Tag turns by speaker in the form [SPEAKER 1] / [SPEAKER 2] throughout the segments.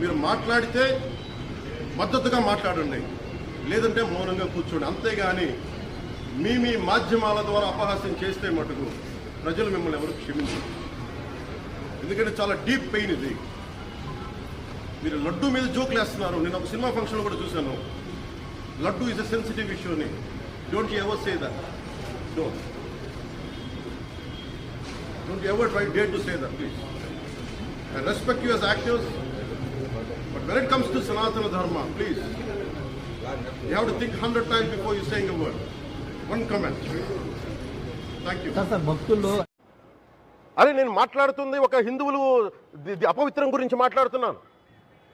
[SPEAKER 1] మీరు మాట్లాడితే మద్దతుగా మాట్లాడండి. లేదంటే మౌనంగా కూర్చోండి. అంతేగాని మీ మీ మాధ్యమాల ద్వారా అపహాస్యం చేస్తే మటుకు ప్రజలు మిమ్మల్ని ఎవరు క్షమించరు. ఎందుకంటే చాలా డీప్ పెయిన్ ఇది. మీరు లడ్డు మీద జోకులు వేస్తున్నారు. నేను ఒక సినిమా ఫంక్షన్లో కూడా చూశాను. Laddu is a sensitive issue అని. Don't you ever say that don't don't ever try date to say that please I respect your actives but when it comes to sanatana dharma please you have to think 100 times before you saying a word. One comment. Thank you.
[SPEAKER 2] Sir sir భక్తుల్లో
[SPEAKER 1] అరే నేను మాట్లాడుతుంది ఒక హిందువులు అపవిత్రం గురించి మాట్లాడుతున్నాను.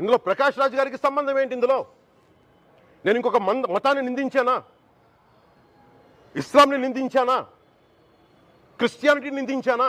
[SPEAKER 1] ఇందులో ప్రకాష్ రాజ్ గారికి సంబంధం ఏంటి ఇందులో? నేను ఇంకొక మంద మతాన్ని నిందించానా? ఇస్లాంని నిందించానా? క్రిస్టియానిటీ నిందించానా?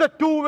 [SPEAKER 1] Se tu